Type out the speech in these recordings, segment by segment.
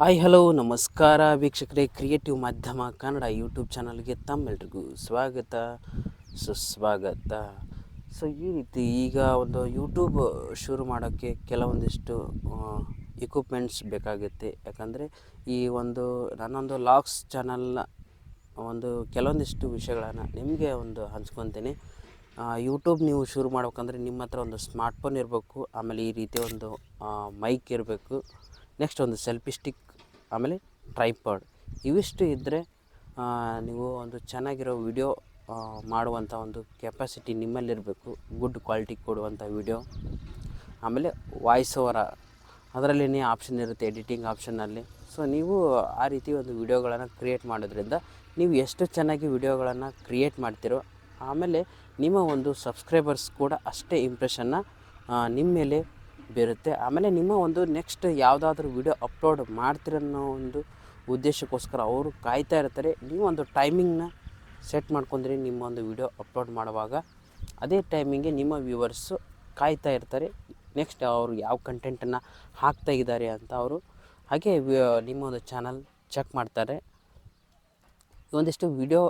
Hi, hello, ನಮಸ್ಕಾರ ವೀಕ್ಷಕರೇ. Creative ಮಾಧ್ಯಮ ಕನ್ನಡ ಯೂಟ್ಯೂಬ್ ಚಾನಲ್ಗೆ ತಮ್ಮೆಲ್ರಿಗೂ ಸ್ವಾಗತ. ಸುಸ್ವಾಗತ. ಸೊ ಈ ರೀತಿ ಈಗ ಒಂದು ಯೂಟ್ಯೂಬ್ ಶುರು ಮಾಡೋಕ್ಕೆ ಕೆಲವೊಂದಿಷ್ಟು ಇಕ್ವಿಪ್ಮೆಂಟ್ಸ್ ಬೇಕಾಗುತ್ತೆ. ಯಾಕಂದರೆ ಈ ಒಂದು ನನ್ನೊಂದು ಲಾಗ್ಸ್ ಚಾನಲ್ನ ಒಂದು ಕೆಲವೊಂದಿಷ್ಟು ವಿಷಯಗಳನ್ನು ನಿಮಗೆ ಒಂದು ಹಂಚ್ಕೊತೀನಿ. ಯೂಟ್ಯೂಬ್ ನೀವು ಶುರು ಮಾಡ್ಬೇಕಂದ್ರೆ ನಿಮ್ಮ ಹತ್ರ ಒಂದು ಸ್ಮಾರ್ಟ್ಫೋನ್ ಇರಬೇಕು. ಆಮೇಲೆ ಈ ರೀತಿ ಒಂದು ಮೈಕ್ ಇರಬೇಕು. ನೆಕ್ಸ್ಟ್ ಒಂದು ಸೆಲ್ಫಿ ಸ್ಟಿಕ್, ಆಮೇಲೆ ಟ್ರೈಪಾಡ್. ಇವಿಷ್ಟು ಇದ್ದರೆ ನೀವು ಒಂದು ಚೆನ್ನಾಗಿರೋ ವಿಡಿಯೋ ಮಾಡುವಂಥ ಒಂದು ಕೆಪಾಸಿಟಿ ನಿಮ್ಮಲ್ಲಿರಬೇಕು. ಗುಡ್ ಕ್ವಾಲಿಟಿ ಕೊಡುವಂಥ ವಿಡಿಯೋ. ಆಮೇಲೆ ವಾಯ್ಸ್ ಓವರ ಅದರಲ್ಲಿನೇ ಆಪ್ಷನ್ ಇರುತ್ತೆ ಎಡಿಟಿಂಗ್ ಆಪ್ಷನ್ನಲ್ಲಿ ಸೊ, ನೀವು ಆ ರೀತಿ ಒಂದು ವಿಡಿಯೋಗಳನ್ನು ಕ್ರಿಯೇಟ್ ಮಾಡೋದ್ರಿಂದ ನೀವು ಎಷ್ಟು ಚೆನ್ನಾಗಿ ವಿಡಿಯೋಗಳನ್ನು ಕ್ರಿಯೇಟ್ ಮಾಡ್ತೀರೋ, ಆಮೇಲೆ ನಿಮ್ಮ ಒಂದು ಸಬ್ಸ್ಕ್ರೈಬರ್ಸ್ ಕೂಡ ಅಷ್ಟೇ ಇಂಪ್ರೆಷನ್ನ ನಿಮ್ಮ ಮೇಲೆ ಬೀರುತ್ತೆ. ಆಮೇಲೆ ನಿಮ್ಮ ಒಂದು ನೆಕ್ಸ್ಟ್ ಯಾವುದಾದ್ರೂ ವಿಡಿಯೋ ಅಪ್ಲೋಡ್ ಮಾಡ್ತಿರೋ ಒಂದು ಉದ್ದೇಶಕ್ಕೋಸ್ಕರ ಅವರು ಕಾಯ್ತಾ ಇರ್ತಾರೆ. ನೀವು ಒಂದು ಟೈಮಿಂಗ್ನ ಸೆಟ್ ಮಾಡ್ಕೊಂಡ್ರಿ ನಿಮ್ಮ ಒಂದು ವಿಡಿಯೋ ಅಪ್ಲೋಡ್ ಮಾಡುವಾಗ ಅದೇ ಟೈಮಿಂಗೆ ನಿಮ್ಮ ವ್ಯೂವರ್ಸು ಕಾಯ್ತಾ ಇರ್ತಾರೆ. ನೆಕ್ಸ್ಟ್ ಅವರು ಯಾವ ಕಂಟೆಂಟನ್ನು ಹಾಕ್ತಾ ಇದ್ದಾರೆ ಅಂತ ಅವರು ಹಾಗೆ ನಿಮ್ಮ ಒಂದು ಚಾನಲ್ ಚೆಕ್ ಮಾಡ್ತಾರೆ. ಒಂದಿಷ್ಟು ವಿಡಿಯೋ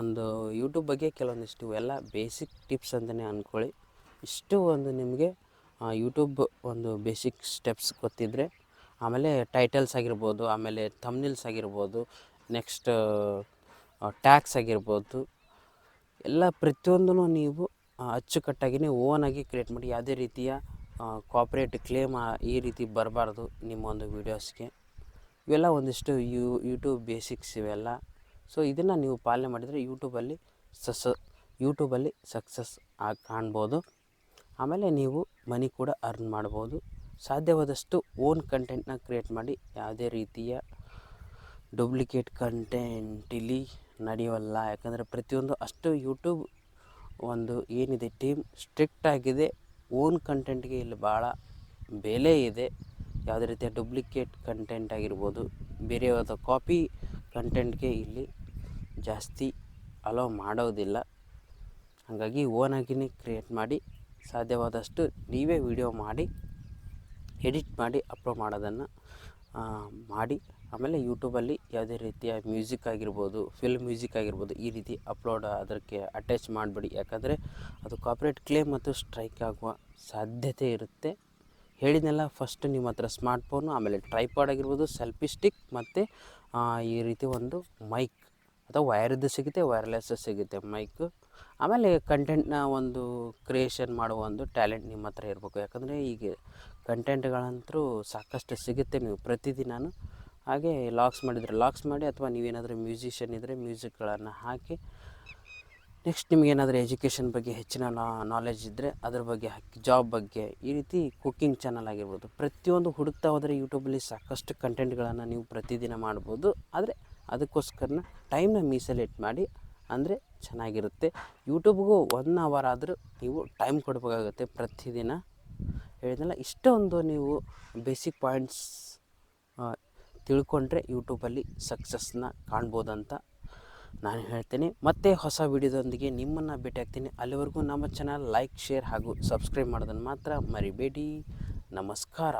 ಒಂದು ಯೂಟ್ಯೂಬ್ ಬಗ್ಗೆ ಕೆಲವೊಂದಿಷ್ಟು ಎಲ್ಲ ಬೇಸಿಕ್ ಟಿಪ್ಸ್ ಅಂತಲೇ ಅಂದ್ಕೊಳ್ಳಿ ಇಷ್ಟು ಒಂದು ನಿಮಗೆ ಯೂಟ್ಯೂಬ್ ಒಂದು ಬೇಸಿಕ್ ಸ್ಟೆಪ್ಸ್ ಗೊತ್ತಿದ್ದರೆ ಆಮೇಲೆ ಟೈಟಲ್ಸ್ ಆಗಿರ್ಬೋದು, ಆಮೇಲೆ ಥಮ್ನಿಲ್ಸ್ ಆಗಿರ್ಬೋದು ನೆಕ್ಸ್ಟ್ ಟ್ಯಾಕ್ಸ್ ಆಗಿರ್ಬೋದು, ಎಲ್ಲ ಪ್ರತಿಯೊಂದೂ ನೀವು ಅಚ್ಚುಕಟ್ಟಾಗಿಯೇ ಓನಾಗಿ ಕ್ರಿಯೇಟ್ ಮಾಡಿ, ಯಾವುದೇ ರೀತಿಯ ಕಾಪ್ರೇಟ್ ಕ್ಲೇಮ್ ಈ ರೀತಿ ಬರಬಾರ್ದು ನಿಮ್ಮ ಒಂದು ವೀಡಿಯೋಸ್ಗೆ ಇವೆಲ್ಲ ಒಂದಿಷ್ಟು ಯೂ ಯೂಟ್ಯೂಬ್ ಬೇಸಿಕ್ಸ್ ಇವೆಲ್ಲ. ಸೊ ಇದನ್ನು ನೀವು ಪಾಲನೆ ಮಾಡಿದರೆ ಯೂಟ್ಯೂಬಲ್ಲಿ ಸಸ್ ಯೂಟ್ಯೂಬಲ್ಲಿ ಸಕ್ಸಸ್ ಆಗಿ ಕಾಣ್ಬೋದು. ಆಮೇಲೆ ನೀವು ಮನಿ ಕೂಡ ಅರ್ನ್ ಮಾಡ್ಬೋದು. ಸಾಧ್ಯವಾದಷ್ಟು ಓನ್ ಕಂಟೆಂಟ್ನ ಕ್ರಿಯೇಟ್ ಮಾಡಿ, ಯಾವುದೇ ರೀತಿಯ ಡೂಪ್ಲಿಕೇಟ್ ಕಂಟೆಂಟ್ ಇಲ್ಲಿ ನಡೆಯೋಲ್ಲ ಯಾಕಂದರೆ ಪ್ರತಿಯೊಂದು ಅಷ್ಟು ಯೂಟ್ಯೂಬ್ ಒಂದು ಏನಿದೆ ಟೀಮ್ ಸ್ಟ್ರಿಕ್ಟ್ ಆಗಿದೆ. ಓನ್ ಕಂಟೆಂಟ್ಗೆ ಇಲ್ಲಿ ಭಾಳ ಬೆಲೆ ಇದೆ. ಯಾವುದೇ ರೀತಿಯ ಡೂಪ್ಲಿಕೇಟ್ ಕಂಟೆಂಟ್ ಆಗಿರ್ಬೋದು. ಬೇರೆಯವಾದ ಕಾಪಿ ಕಂಟೆಂಟ್ಗೆ ಇಲ್ಲಿ ಜಾಸ್ತಿ ಅಲೋ ಮಾಡೋದಿಲ್ಲ. ಹಾಗಾಗಿ ಓನಾಗಿನೇ ಕ್ರಿಯೇಟ್ ಮಾಡಿ ಸಾಧ್ಯವಾದಷ್ಟು ನೀವೇ ವಿಡಿಯೋ ಮಾಡಿ, ಎಡಿಟ್ ಮಾಡಿ, ಅಪ್ಲೋಡ್ ಮಾಡೋದನ್ನು ಮಾಡಿ. ಆಮೇಲೆ ಯೂಟ್ಯೂಬಲ್ಲಿ ಯಾವುದೇ ರೀತಿಯ ಮ್ಯೂಸಿಕ್ ಆಗಿರ್ಬೋದು, ಫಿಲ್ಮ್ ಮ್ಯೂಸಿಕ್ ಆಗಿರ್ಬೋದು, ಈ ರೀತಿ ಅಪ್ಲೋಡ್ ಅದಕ್ಕೆ ಅಟ್ಯಾಚ್ ಮಾಡಬೇಡಿ. ಯಾಕಂದರೆ ಅದು ಕಾಪ್ರೇಟ್ ಕ್ಲೇಮ್ ಮತ್ತು ಸ್ಟ್ರೈಕ್ ಆಗುವ ಸಾಧ್ಯತೆ ಇರುತ್ತೆ. ಹೇಳಿದ್ನೆಲ್ಲ ಫಸ್ಟ್ ನಿಮ್ಮ ಹತ್ರ ಸ್ಮಾರ್ಟ್ಫೋನು ಆಮೇಲೆ ಟ್ರೈಪಾಡ್ ಆಗಿರ್ಬೋದು ಸೆಲ್ಫಿ ಸ್ಟಿಕ್ ಮತ್ತು ಈ ರೀತಿ ಒಂದು ಮೈಕ್ ಅಥವಾ ವೈರ್ದು ಸಿಗುತ್ತೆ ವೈರ್ಲೆಸ್ ಸಿಗುತ್ತೆ ಮೈಕು. ಆಮೇಲೆ ಕಂಟೆಂಟ್ನ ಒಂದು ಕ್ರಿಯೇಷನ್ ಮಾಡುವ ಒಂದು ಟ್ಯಾಲೆಂಟ್ ನಿಮ್ಮ ಹತ್ರ ಇರಬೇಕು. ಯಾಕಂದರೆ ಈಗ ಕಂಟೆಂಟ್ಗಳಂತರೂ ಸಾಕಷ್ಟು ಸಿಗುತ್ತೆ ನೀವು ಪ್ರತಿದಿನ ಹಾಗೆ ಲಾಕ್ಸ್ ಮಾಡಿದರೆ ಲಾಕ್ಸ್ ಮಾಡಿ ಅಥವಾ ನೀವೇನಾದರೂ ಮ್ಯೂಸಿಷಿಯನ್ ಇದ್ದರೆ ಮ್ಯೂಸಿಕ್ಗಳನ್ನು ಹಾಕಿ, ನೆಕ್ಸ್ಟ್ ನಿಮಗೇನಾದರೂ ಎಜುಕೇಷನ್ ಬಗ್ಗೆ ಹೆಚ್ಚಿನ ನಾಲೆಜ್ ಇದ್ದರೆ ಅದ್ರ ಬಗ್ಗೆ ಹಾಕಿ, ಜಾಬ್ ಬಗ್ಗೆ ಈ ರೀತಿ ಕುಕ್ಕಿಂಗ್ ಚಾನಲ್ ಆಗಿರ್ಬೋದು. ಪ್ರತಿಯೊಂದು ಹುಡುಕ್ತಾ ಹೋದರೆ ಯೂಟ್ಯೂಬಲ್ಲಿ ಸಾಕಷ್ಟು ಕಂಟೆಂಟ್ಗಳನ್ನು ನೀವು ಪ್ರತಿದಿನ ಮಾಡ್ಬೋದು. ಆದರೆ ಅದಕ್ಕೋಸ್ಕರನ ಟೈಮ್ನ ಮೀಸಲಿಟ್ಟು ಮಾಡಿ, ಅಂದರೆ ಚೆನ್ನಾಗಿರುತ್ತೆ. ಯೂಟ್ಯೂಬ್ಗೂ ಒನ್ ಅವರ್ ಆದರೂ ನೀವು ಟೈಮ್ ಕೊಡಬೇಕಾಗುತ್ತೆ ಪ್ರತಿದಿನ. ಹೇಳಿದ್ನಲ್ಲ, ಇಷ್ಟೊಂದು ನೀವು ಬೇಸಿಕ್ ಪಾಯಿಂಟ್ಸ್ ತಿಳ್ಕೊಂಡ್ರೆ ಯೂಟ್ಯೂಬಲ್ಲಿ ಸಕ್ಸಸ್ನ ಕಾಣ್ಬೋದಂತ ನಾನು ಹೇಳ್ತೇನೆ. ಮತ್ತೆ ಹೊಸ ವಿಡಿಯೋದೊಂದಿಗೆ ನಿಮ್ಮನ್ನು ಭೇಟಿ ಆಗ್ತೀನಿ. ಅಲ್ಲಿವರೆಗೂ ನಮ್ಮ ಚಾನಲ್ ಲೈಕ್ ಶೇರ್ ಹಾಗೂ ಸಬ್ಸ್ಕ್ರೈಬ್ ಮಾಡೋದನ್ನು ಮಾತ್ರ ಮರಿಬೇಡಿ. ನಮಸ್ಕಾರ.